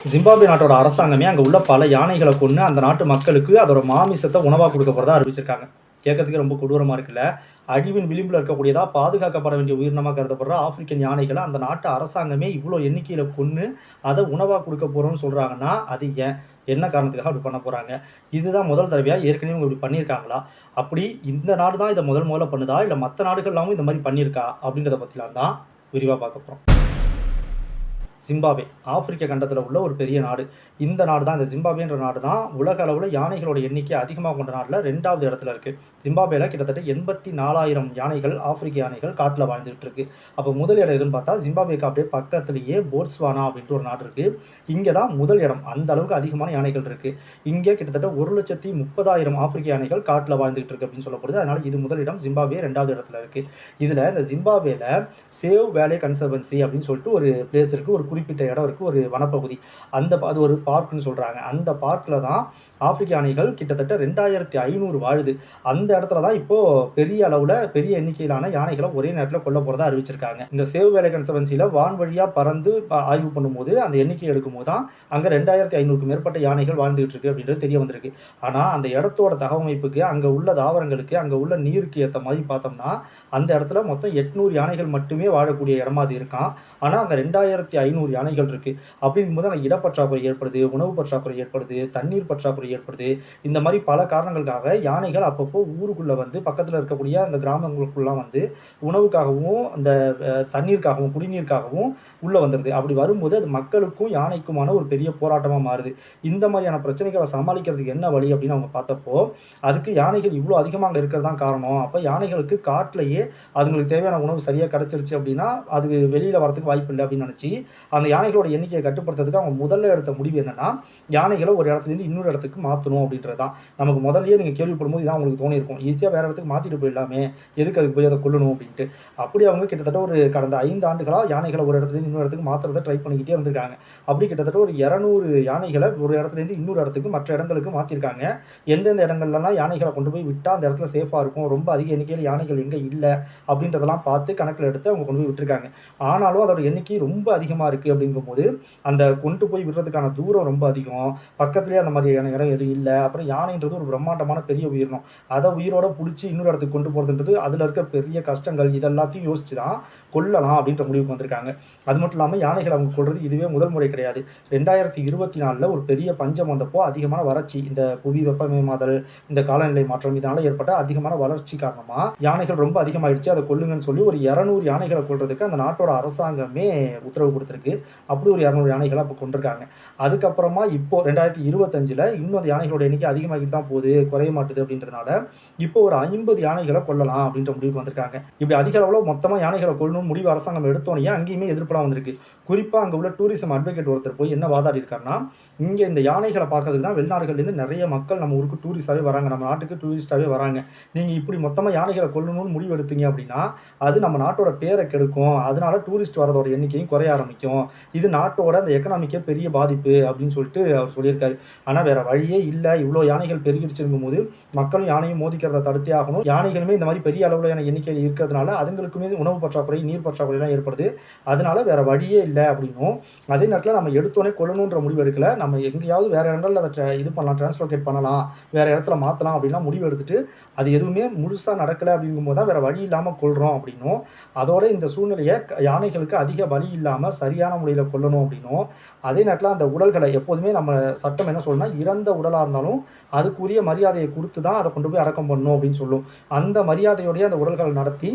Zimbabwe நாட்டோட அரசாங்கமே அங்கே உள்ள பல யானைகளை கொண்டு அந்த நாட்டு மக்களுக்கு அதோட மாமிசத்தை உணவாக கொடுக்க போகிறதா அறிவிச்சிருக்காங்க. கேட்கறதுக்கு ரொம்ப கொடூரமாக இருக்குல்ல? அழிவின் விளிம்பில் இருக்கக்கூடியதா பாதுகாக்கப்பட வேண்டிய உயிரினமாக கருதப்படுற ஆப்பிரிக்கன் யானைகளை அந்த நாட்டு அரசாங்கமே இவ்வளோ எண்ணிக்கையில் கொன்று அதை உணவாக கொடுக்க போகிறோம்னு சொல்கிறாங்கன்னா அது ஏன்? என்ன காரணத்துக்காக அப்படி பண்ண போகிறாங்க இதுதான் முதல் தடவையாக ஏற்கனவே இவங்க இப்படி பண்ணியிருக்காங்களா? அப்படி இந்த நாடு தான் இதை முதல் முதல்ல பண்ணுதா? இல்லை மற்ற நாடுகள்லாமும் இந்த மாதிரி பண்ணியிருக்கா? அப்படின்றத பற்றிலாம் தான் விரிவாக பார்க்க போகிறோம் ஜிம்பாப்வே ஆப்பிரிக்க கண்டத்தில் உள்ள ஒரு பெரிய நாடு. இந்த நாடு தான் இந்த ஜிம்பாபேன்ற நாடு தான் உலக அளவில் யானைகளோட எண்ணிக்கை அதிகமாக கொண்ட நாட்டில் ரெண்டாவது இடத்துல இருக்குது ஜிம்பாபேல கிட்டத்தட்ட எண்பத்தி நாலாயிரம் யானைகள் ஆப்பிரிக்க யானைகள் காட்டில் வாழ்ந்துகிட்டு இருக்கு. அப்போ முதல் இடம் எதுன்னு பார்த்தா ஜிம்பாப்வேக்கு அப்படியே பக்கத்துலேயே போட்ஸ்வானா அப்படின்ட்டு ஒரு நாடு இருக்குது இங்கே தான் முதல் இடம். அந்த அளவுக்கு அதிகமான யானைகள் இருக்குது இங்கே கிட்டத்தட்ட ஒரு லட்சத்தி முப்பதாயிரம் ஆப்பிரிக்க யானைகள் காட்டில் வாழ்ந்துகிட்டு இருக்கு அப்படின்னு சொல்லப்படுது. அதனால் இது முதல் இடம். ஜிம்பாபே ரெண்டாவது இடத்துல இருக்குது இதில் இந்த ஜிம்பாபேல சேவ் வேலே கன்சர்வன்சி அப்படின்னு சொல்லிட்டு ஒரு பிளேஸ் இருக்குது ஒரு குறிப்பிட்ட இடம் இருக்குது ஒரு வனப்பகுதி. அந்த அது ஒரு பார்க்குன்னு சொல்கிறாங்க அந்த பார்க்கில் தான் ஆப்பிரிக்க யானைகள் கிட்டத்தட்ட ரெண்டாயிரத்தி ஐநூறு வாழுது. அந்த இடத்துல தான் இப்போது பெரிய அளவில் பெரிய எண்ணிக்கையிலான யானைகளை ஒரே நேரத்தில் கொல்ல போகிறதா அறிவிச்சிருக்காங்க. இந்த சேவ் வேலை கன்சர்வன்சியில் வான் வழியாக பறந்து ஆய்வு பண்ணும்போது அந்த எண்ணிக்கை எடுக்கும்போது தான் அங்கே ரெண்டாயிரத்தி ஐநூறுக்கு மேற்பட்ட யானைகள் வாழ்ந்துகிட்டு இருக்கு அப்படின்றது தெரிய வந்திருக்கு. ஆனால் அந்த இடத்தோட தகவமைப்புக்கு அங்கே உள்ள தாவரங்களுக்கு அங்கே உள்ள நீருக்கு ஏற்ற மாதிரி பார்த்தோம்னா அந்த இடத்துல மொத்தம் எட்நூறு யானைகள் மட்டுமே வாழக்கூடிய இடமா அது இருக்கான் ஆனால் அங்கே ரெண்டாயிரத்தி ஐநூறு யானைகள் இருக்குது அப்படிங்கும்போது அங்கே இடப்பற்றாக்குறை ஏற்படுது உணவு பற்றாக்குறை ஏற்படுது தண்ணீர் பற்றாக்குறை ஏற்படுது. இந்த மாதிரி பல காரணங்களுக்காக யானைகள் அப்பப்போ ஊருக்குள்ளே வந்து பக்கத்தில் இருக்கக்கூடிய அந்த கிராமங்களுக்குள்ளலாம் வந்து உணவுக்காகவும் அந்த தண்ணீருக்காகவும் குடிநீருக்காகவும் உள்ளே வந்துடுது அப்படி வரும்போது அது மக்களுக்கும் யானைக்குமான ஒரு பெரிய போராட்டமாக மாறுது. இந்த மாதிரியான பிரச்சனைகளை சமாளிக்கிறதுக்கு என்ன வழி அப்படின்னு அவங்க பார்த்தப்போ அதுக்கு யானைகள் இவ்வளோ அதிகமாக அங்கே இருக்கிறது தான் காரணம். அப்போ யானைகளுக்கு காட்டிலேயே அதுங்களுக்கு தேவையான உணவு சரியாக கிடச்சிருச்சு அப்படின்னா அது வெளியில் வரதுக்கு வாய்ப்பு இல்லை அப்படின்னு நினச்சி அந்த யானைகளோட எண்ணிக்கையை கட்டுப்படுத்துறதுக்கு அவங்க முதல்ல எடுத்த முடிவு என்னன்னா யானைகளை ஒரு இடத்துலேருந்து இன்னொரு இடத்துக்கு மாற்றணும் அப்படின்றது தான் நமக்கு முதல்லயே நீங்கள் கேள்விப்படும்போது இதான் உங்களுக்கு தோணியிருக்கும். ஈஸியாக வேறு இடத்துக்கு மாற்றிட்டு போயிடலாமே. எதுக்கு அதுக்கு போய் அதை கொள்ளணும் அப்படின்ட்டு. அப்படி அவங்க கிட்டத்தட்ட ஒரு கடந்த ஐந்து ஆண்டுகளாக யானைகளை ஒரு இடத்துலேருந்து இன்னொரு இடத்துக்கு மாற்றுறதை ட்ரை பண்ணிக்கிட்டே இருந்திருக்காங்க. அப்படி கிட்டத்தட்ட ஒரு இரநூறு யானைகளை ஒரு இடத்துலேருந்து இன்னொரு இடத்துக்கு மற்ற இடங்களுக்கு மாற்றிருக்காங்க எந்தெந்த இடங்கள்லாம் யானைகளை கொண்டு போய் விட்டால் அந்த இடத்துல சேஃபாக இருக்கும்? ரொம்ப அதிக எண்ணிக்கையில் யானைகள் எங்கே இல்லை? அப்படின்றதெல்லாம் பார்த்து கணக்கில் எடுத்து அவங்க கொண்டு போய் விட்டுருக்காங்க. ஆனாலும் அதோட எண்ணிக்கை ரொம்ப அதிகமாக இருக்குது அப்படிங்கும்போது அந்த கொண்டு போய் விடுறதுக்கான தூரம் ரொம்ப அதிகம். பக்கத்துலேயே அந்த மாதிரியான இடம் எதுவும் இல்லை. அப்புறம் யானைன்றது ஒரு பிரம்மாண்டமான பெரிய உயிரினம். அதை உயிரோட பிடிச்சி இன்னொரு இடத்துக்கு கொண்டு போகிறதுன்றது அதில் இருக்க பெரிய கஷ்டங்கள் இதெல்லாத்தையும் யோசிச்சு தான் கொல்லலாம் அப்படின்ற முடிவுக்கு வந்திருக்காங்க. அது மட்டும் இல்லாமல் யானைகள் அவங்க கொள்வது இதுவே முதல் முறை கிடையாது. ரெண்டாயிரத்தி இருபத்தி நாலில் ஒரு பெரிய பஞ்சம் வந்தப்போ அதிகமான வறட்சி இந்த புவி வெப்பமயமாதல் இந்த காலநிலை மாற்றம் இதனால் ஏற்பட்ட அதிகமான வளர்ச்சி காரணமாக யானைகள் ரொம்ப அதிகமாகிடுச்சு அதை கொல்லுங்கன்னு சொல்லி ஒரு இரநூறு யானைகளை கொள்றதுக்கு அந்த நாட்டோட அரசாங்கமே உத்தரவு கொடுத்துருக்கு. அப்படி ஒரு இரநூறு யானைகளை அப்போ கொண்டிருக்காங்க. அதுக்கப்புறமா இப்போ ரெண்டாயிரத்தி இருபத்தஞ்சில் இன்னும் அந்த யானைகளோட எண்ணிக்கை அதிகமாகிட்டு தான் போகுது குறைய மாட்டுது அப்படின்றதுனால இப்போ ஒரு ஐம்பது யானைகளை கொல்லலாம் அப்படின்ற முடிவுக்கு வந்திருக்காங்க. இப்படி அதிக அளவில் மொத்தமாக யானைகளை கொள்ளணும்னு முடிவு அரசாங்கம் எடுத்தோன்னே அங்கேயுமே எதிர்ப்பெல்லாம் வந்திருக்கு. குறிப்பாக அங்கே உள்ள டூரிசம் அட்வொகேட் ஒருத்தர் போய் என்ன வாதாடி இருக்காருன்னா இங்கே இந்த யானைகளை பார்க்கறதுக்கு தான் வெளிநாடுகள்லேருந்து நிறைய மக்கள் நம்ம ஊருக்கு டூரிஸ்டாகவே வராங்க. நம்ம நாட்டுக்கு டூரிஸ்டாகவே வராங்க. நீங்கள் இப்படி மொத்தமாக யானைகளை கொல்லணும்னு முடிவு எடுத்தீங்க அப்படின்னா அது நம்ம நாட்டோட பேரை கெடுக்கும். அதனால டூரிஸ்ட் வரதோட எண்ணிக்கையும் குறைய ஆரம்பிக்கும். இது நாட்டோட அந்த எக்கனாமிக்கே பெரிய பாதிப்பு அப்படின்னு சொல்லிட்டு அவர் சொல்லியிருக்காரு. ஆனால் வேற வழியே இல்லை. இவ்வளோ யானைகள் பெருகிடுச்சிருக்கும் போது மக்களும் யானையும் மோதிக்கிறத தடுத்தே ஆகணும். யானைகளுமே இந்த மாதிரி பெரிய அளவிலான எண்ணிக்கையில் இருக்கிறதுனால அதுங்களுக்குமே உணவு பற்றாக்குறை நீர் பற்றாக்குறைலாம் ஏற்படுது. அதனால வேற வழியே இல்லை அப்படின்னும். அதே நேரத்தில் நம்ம எடுத்தோடனே கொள்ளணுன்ற முடிவு எடுக்கல. நம்ம எங்கேயாவது வேற இடங்கள்ல அதை இது பண்ணலாம் டிரான்ஸ்லோகேட் பண்ணலாம் வேற இடத்துல மாற்றலாம் அப்படின்லாம் முடிவு எடுத்துட்டு அது எதுவுமே முழுசாக நடக்கலை அப்படிங்கும்போது தான் வேற வழி இல்லாமல் கொள்கிறோம் அப்படின்னும். அதோட இந்த சூழ்நிலையை யானைகளுக்கு அதிக வழி இல்லாமல் சரியான முறையில் கொல்லணும் அப்படின்னும். அதே நேரத்தில் அந்த உடல்களை எப்போதுமே நம்ம சட்டம் என்ன சொல்லணும்னா இறந்த உடலாக இருந்தாலும் அதுக்குரிய மரியாதையை கொடுத்து தான் அதை கொண்டு போய் அடக்கம் பண்ணணும் அப்படின்னு சொல்லும். அந்த மரியாதையோடைய அந்த உடல்களை நடத்தி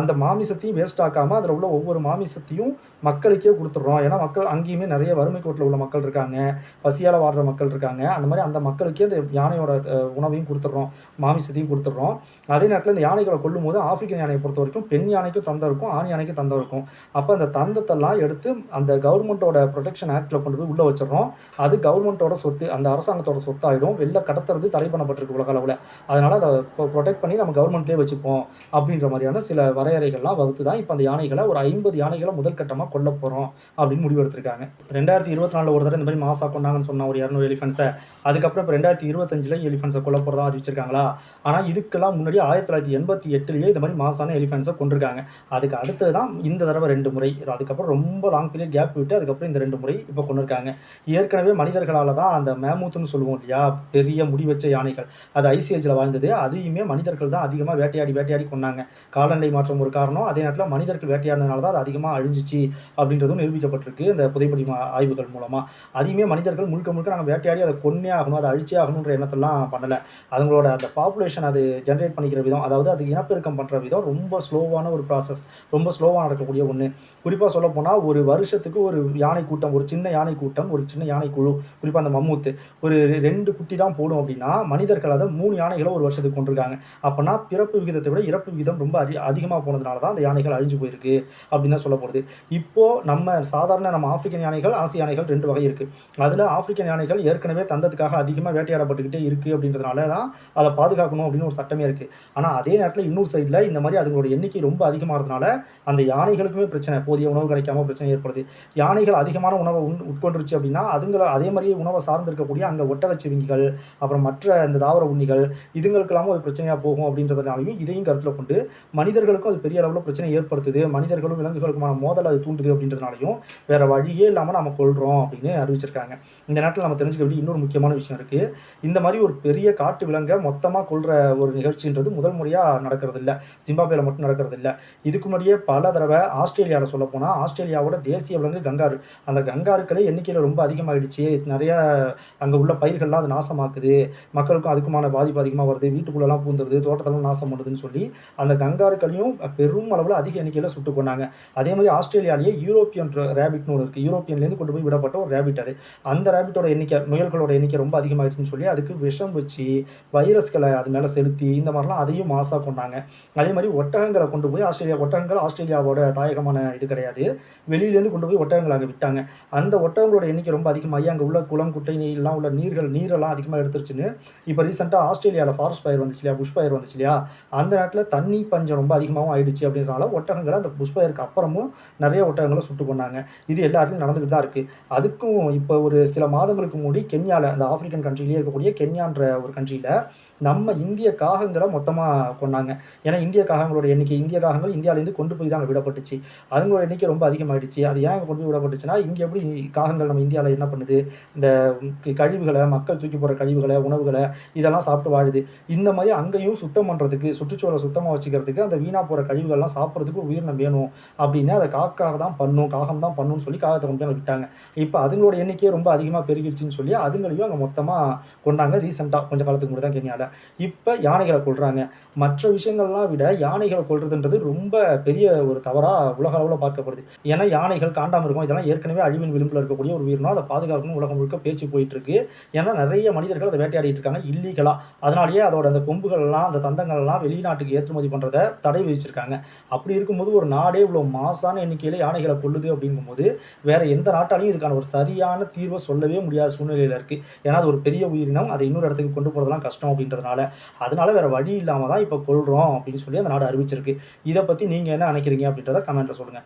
அந்த மாமிசத்தையும் வேஸ்ட் ஆக்காமல் அதில் உள்ள ஒவ்வொரு மாமிசத்தையும் மக்களுக்கே கொடுத்துட்றோம். ஏன்னா மக்கள் அங்கேயுமே நிறைய வறுமை கோட்டில் உள்ள மக்கள் இருக்காங்க. பசியால் வாடுற மக்கள் இருக்காங்க. அந்த மாதிரி அந்த மக்களுக்கே அந்த யானையோட உணவையும் கொடுத்துட்றோம். மாமிசத்தையும் கொடுத்துட்றோம். அதே நேரத்தில் இந்த யானைகளை கொல்லும் போது ஆப்பிரிக்கன் யானையை பொறுத்த வரைக்கும் பெண் யானைக்கும் தந்தம் இருக்கும் ஆண் யானைக்கும் தந்தம் இருக்கும். அப்போ அந்த தந்தத்தெல்லாம் எடுத்து அந்த கவர்மெண்ட்டோட ப்ரொடெக்ஷன் ஆக்டில் கொண்டு போய் உள்ளே வச்சிடறோம். அது கவர்மெண்ட்டோட சொத்து அந்த அரசாங்கத்தோட சொத்தாயிடும். வெளில கடத்துறது தடை பண்ணப்பட்டிருக்கு உலக அளவில். அதனால் அதை ப்ரொடெக்ட் பண்ணி நம்ம கவர்மெண்ட்லேயே வச்சுப்போம் அப்படின்ற மாதிரியான சில வரையறைகள்லாம் வகுத்து தான் இப்போ அந்த யானைகளை ஒரு ஐம்பது யானைகளை முதல் கட்டமாக கொல்ல போகிறோம் அப்படின்னு முடிவெடுத்திருக்காங்க ரெண்டாயிரத்தி இருபத்தி நாலில் ஒரு தடவை இந்த மாதிரி மாசா கொண்டாங்கன்னு சொன்னால் ஒரு இரநூறு எலிஃபென்ட்ஸை அதுக்கப்புறம் இப்போ ரெண்டாயிரத்தி இருபத்தஞ்சில் எலிஃபென்ட்ஸை கொல்ல போகிறதா அறிவிச்சிருக்காங்களா? ஆனால் இதுக்கெல்லாம் முன்னாடி ஆயிரத்தி தொள்ளாயிரத்தி எண்பத்தி எட்டுலேயே இந்த மாதிரி மாசான எலிஃபென்ட்ஸை கொண்டிருக்காங்க. அதுக்கு அடுத்தது தான் இந்த தடவை ரெண்டு முறை. அதுக்கப்புறம் ரொம்ப லாங் பெரிய கேப் விட்டு அதுக்கப்புறம் இந்த ரெண்டு முறை இப்போ கொண்டு இருக்காங்க ஏற்கனவே மனிதர்களால் தான் அந்த மேமூத்துன்னு சொல்லுவோம் இல்லையா? பெரிய முடி வச்ச யானைகள். அது ஐஸ் வாழ்ந்தது. அதையுமே மனிதர்கள் தான் அதிகமாக வேட்டையாடி, வேட்டையாடி கொன்னாங்க. காலநிலை மாற்றம் ஒரு காரணம். அதே நேரத்தில் மனிதர்கள் வேட்டையாடினதுனால தான் அது அதிகமாக அழிஞ்சிச்சு அப்படின்றதும் நிரூபிக்கப்பட்டிருக்கு. இந்த புதைப்படி ஆய்வுகள் மூலமாக அதையுமே மனிதர்கள் முழுக்க, முழுக்க நாங்கள் வேட்டையாடி அதை கொன்னே ஆகணும். அதை அழிச்சே ஆகணுன்ற எண்ணத்தெல்லாம் பண்ணலை அதுங்களோட அந்த பாப்புலேஷன் அது ஜென்ரேட் பண்ணிக்கிற விதம், அதாவது அது இனப்பெருக்கம் பண்ணுற விதம் ரொம்ப ஸ்லோவான ஒரு ப்ராசஸ். ரொம்ப ஸ்லோவாக நடக்கக்கூடிய ஒன்று குறிப்பாக சொல்ல சொல்லப்போனா ஒரு வருஷம் வருஷத்துக்கு ஒரு யானை கூட்டம், ஒரு சின்ன யானை கூட்டம், ஒரு சின்ன யானை குழு, குறிப்பாக அந்த மம்மூத்து ஒரு ரெண்டு குட்டி தான் போடும் அப்படின்னா, மனிதர்கள் அதை மூணு யானைகளை ஒரு வருஷத்துக்கு கொண்டிருக்காங்க அப்பன்னா பிறப்பு விகிதத்தை விட இறப்பு விகிதம் ரொம்ப அதி அதிகமாக போனதுனால தான் அந்த யானைகள் அழிஞ்சு போயிருக்கு அப்படின்னு தான் சொல்லப்படுது. இப்போது நம்ம சாதாரண நம்ம ஆப்பிரிக்கன் யானைகள், ஆசிய யானைகள் ரெண்டு வகை இருக்குது அதில் ஆப்பிரிக்கன் யானைகள் ஏற்கனவே தந்தத்துக்காக அதிகமாக வேட்டையாடப்பட்டுக்கிட்டே இருக்குது அப்படின்றதுனால தான் அதை பாதுகாக்கணும் அப்படின்னு ஒரு சட்டமே இருக்கு. ஆனால் அதே நேரத்தில் இன்னொரு சைடில் இந்த மாதிரி அதுங்களோட எண்ணிக்கை ரொம்ப அதிகமாறதுனால, அந்த யானைகளுக்குமே பிரச்சனை. போதிய உணவு கிடைக்காம பிரச்சனை ஏற்படுது. யானைகள் அதிகமான உணவை உண் உட்கொண்டுருச்சு அப்படின்னா, அதுங்களை அதே மாதிரியே உணவை சார்ந்திருக்கக்கூடிய அங்கே ஒட்டகச்சிவிங்கிகள், அப்புறம் மற்ற இந்த தாவர உண்ணிகள், இதுங்களுக்கெல்லாமும் அது பிரச்சனையாக போகும் அப்படின்றதுனாலையும் இதையும் கருத்தில் கொண்டு, மனிதர்களுக்கும் அது பெரிய அளவில் பிரச்சனை ஏற்படுத்துது. மனிதர்களும் விலங்குகளுக்குமான மோதல் அது தூண்டுது அப்படின்றதுனாலையும் வேற வழியே இல்லாமல் நம்ம கொள்கிறோம் அப்படின்னு அறிவிச்சிருக்காங்க. இந்த நேரத்தில் நம்ம தெரிஞ்சுக்க வேண்டிய இன்னொரு முக்கியமான விஷயம் இருக்குது இந்த மாதிரி ஒரு பெரிய காட்டு விலங்கை மொத்தமாக கொள்கிற ஒரு நிகழ்ச்சின்றது முதல் முறையா நடக்கிறதில்ல. ஜிம்பாப்வேல மட்டும் நடக்கிறது இல்லை இதுக்கு முன்னாடியே பல தடவை ஆஸ்திரேலியாவில் சொல்லப்போனால் ஆஸ்திரேலியாவோட தேசிய விலங்கு கங்காரு. அந்த கங்காருக்களே எண்ணிக்கையில் ரொம்ப அதிகமாகிடுச்சு நிறையா அங்கே உள்ள பயிர்கள்லாம் அது நாசமாக்குது. மக்களுக்கும் அதுக்குமான பாதிப்பு அதிகமாக வருது. வீட்டுக்குள்ளெல்லாம் பூந்துருது. தோட்டத்தெல்லாம் நாசம் பண்ணுதுன்னு சொல்லி, அந்த கங்காருக்களையும் பெரும் அளவில் அதிக எண்ணிக்கையில சுட்டுக் கொண்டாங்க அதே மாதிரி ஆஸ்திரேலியாலேயே யூரோப்பியன் ரேபிட்னு ஒன்று இருக்குது யூரோப்பியன்லேருந்து கொண்டு போய் விடப்பட்ட ஒரு ரேபிட் அது. அந்த ரேபிட்டோட எண்ணிக்கை, முயல்களோட எண்ணிக்கை ரொம்ப அதிகமாகிடுச்சுன்னு சொல்லி, அதுக்கு விஷம் வச்சு, வைரஸ்களை அது மேலே செலுத்தி, இந்த மாதிரிலாம் அதையும் மாசாக கொண்டாங்க அதே மாதிரி ஒட்டகங்களை கொண்டு போய் ஆஸ்திரேலியா ஒட்டகங்கள் ஆஸ்திரேலியாவோட தாயகமான இது கிடையாது. வெளியிலேருந்து கொண்டு போய் ஒட்டகங்களை அங்கே விட்டாங்க. அந்த ஒட்டகங்களோட எண்ணிக்கை ரொம்ப அதிகமாகி, அங்கே உள்ள குளம், குட்டை நீர்லாம் உள்ள நீர்கள் நீரெல்லாம் அதிகமாக எடுத்துருச்சுன்னு, இப்போ ரீசெண்டாக ஆஸ்திரேலியாவில் ஃபாரஸ்ட் ஃபயர் வந்துச்சு இல்லையா? புஷ் ஃபயர் வந்துச்சு இல்லையா? அந்த நேரத்தில் தண்ணி பஞ்சம் ரொம்ப அதிகமாகவும் ஆயிடுச்சு அப்படின்றனால, ஒட்டகங்களை அந்த புஷ் ஃபயருக்கு அப்புறமும் நிறைய ஒட்டகங்களை சுட்டு கொன்னாங்க. இது எல்லாருக்கும் நடந்துகிட்டு தான் இருக்குது அதுக்கும் இப்போ ஒரு சில மாதங்களுக்கு முன்னாடி கென்யாவில் அந்த ஆப்பிரிக்கன் கண்ட்ரிலேயே இருக்கக்கூடிய கென்யான்ற ஒரு கண்ட்ரியில் நம்ம இந்திய காகங்களை மொத்தமாக கொண்டாங்க ஏன்னா இந்திய காகங்களோட எண்ணிக்கை இந்திய காகங்கள் இந்தியாவிலேருந்து கொண்டு போய் தான் விடப்பட்டுச்சு. அதுங்களோட எண்ணிக்கை ரொம்ப அதிகமாகிடுச்சு அது ஏன் கொண்டு விடப்பட்டுச்சுன்னா, இங்கே எப்படி காகங்கள் நம்ம இந்தியாவில் என்ன பண்ணுது? இந்த கழிவுகளை மக்கள் தூக்கி போகிற கழிவுகளை உணவுகளை இதெல்லாம் சாப்பிட்டு வாழுது. இந்த மாதிரி அங்கேயும் சுத்தம் பண்ணுறதுக்கு சுற்றுச்சூழலை சுத்தமாக வச்சுக்கிறதுக்கு, அந்த வீணாக போகிற கழிவுகள்லாம் சாப்பிட்றதுக்கு உயிரினம் வேணும் அப்படின்னு அதை காக்காக தான் பண்ணும், காகம் தான் பண்ணணும்னு சொல்லி காகத்தை கொண்டு போய் விட்டாங்க. இப்போ அதுங்களோட எண்ணிக்கையே ரொம்ப அதிகமாக பெருகிடுச்சின்னு சொல்லி, அதுங்களையும் அங்கே மொத்தமாக கொண்டாங்க ரீசெண்டாக கொஞ்சம் காலத்துக்கு முன்னாடி தான் கென்யால. இப்போ யானைகளை கொள்கிறாங்க மற்ற விஷயங்கள்லாம் விட யானைகளை கொள்றதுன்றது ரொம்ப பெரிய ஒரு தவறாக உலக அளவில் பார்க்கப்படுது. ஏன்னா யானைகள், காண்டாமிருகம் இதெல்லாம் ஏற்கனவே அழிவின் விளிம்பில் இருக்கக்கூடிய ஒரு உயிரினம். அதை பாதுகாக்கணும் உலகம் முழுக்க பேச்சு போயிட்டுருக்கு. ஏன்னா நிறைய மனிதர்கள் அதை வேட்டையாடிட்டு இருக்காங்க இல்லீகலா. அதனாலேயே அதோட அந்த கொம்புகள்லாம், அந்த தந்தங்கள்லாம் வெளிநாட்டுக்கு ஏற்றுமதி பண்றத தடை விதிச்சிருக்காங்க. அப்படி இருக்கும்போது ஒரு நாடே இவ்வளோ மாசான எண்ணிக்கையில யானைகளை கொள்ளுது அப்படிங்கும்போது, வேற எந்த நாட்டாலையும் இதுக்கான ஒரு சரியான தீர்வை சொல்லவே முடியாத சூழ்நிலையில இருக்கு. ஏன்னா அது ஒரு பெரிய உயிரினம். அதை இன்னொரு இடத்துக்கு கொண்டு போறதெல்லாம் கஷ்டம் அப்படின்றதுனால. அதனால வேற வழி இல்லாம தான் இப்ப கொள்கிறோம் அப்படின்னு சொல்லி அந்த நாடு அறிவிச்சிருக்கு. இதை பத்தி நீங்க என்ன நினைக்கிறீங்க அப்படின்றத கமெண்ட்ல சொல்லுங்க.